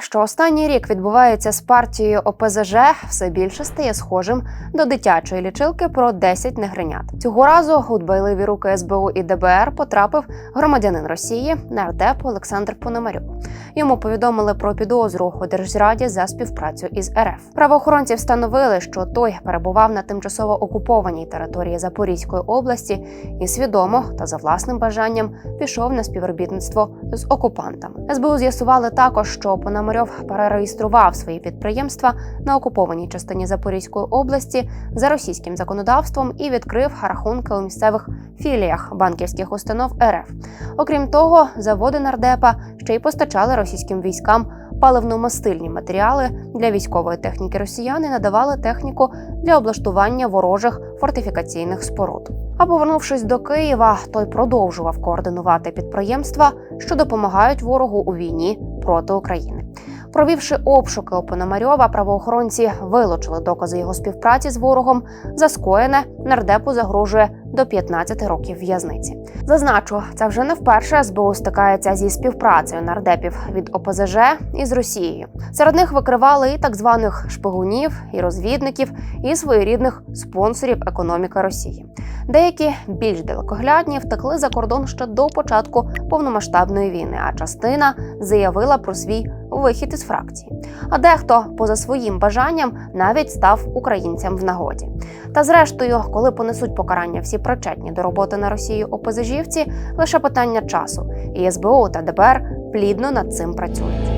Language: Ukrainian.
Що останній рік відбувається з партією ОПЗЖ, все більше стає схожим до дитячої лічилки про 10 негринят. Цього разу у дбайливі руки СБУ і ДБР потрапив громадянин Росії нардеп Олександр Пономарьов. Йому повідомили про підозру у держзраді за співпрацю із РФ. Правоохоронці встановили, що той перебував на тимчасово окупованій території Запорізької області і свідомо та за власним бажанням пішов на співробітництво з окупантами. СБУ з'ясували також, що Пономарьов перереєстрував свої підприємства на окупованій частині Запорізької області за російським законодавством і відкрив рахунки у місцевих філіях банківських установ РФ. Окрім того, заводи нардепа ще й постачали російським військам паливно-мастильні матеріали для військової техніки росіяни надавали техніку для облаштування ворожих фортифікаційних споруд. А повернувшись до Києва, той продовжував координувати підприємства, що допомагають ворогу у війні проти України. Провівши обшуки у Пономарьова, правоохоронці вилучили докази його співпраці з ворогом. За скоєне нардепу загрожує до 15 років в'язниці. Зазначу, це вже не вперше СБУ стикається зі співпрацею нардепів від ОПЗЖ із Росією. Серед них викривали і так званих шпигунів, і розвідників, і своєрідних спонсорів економіки Росії. Деякі більш далекоглядні втекли за кордон ще до початку повномасштабної війни, а частина заявила про свій вихід із фракції. А дехто, поза своїм бажанням, навіть став українцям в нагоді. Та зрештою, коли понесуть покарання всі причетні до роботи на Росію опозижівці, лише питання часу, і СБУ та ДБР плідно над цим працюють.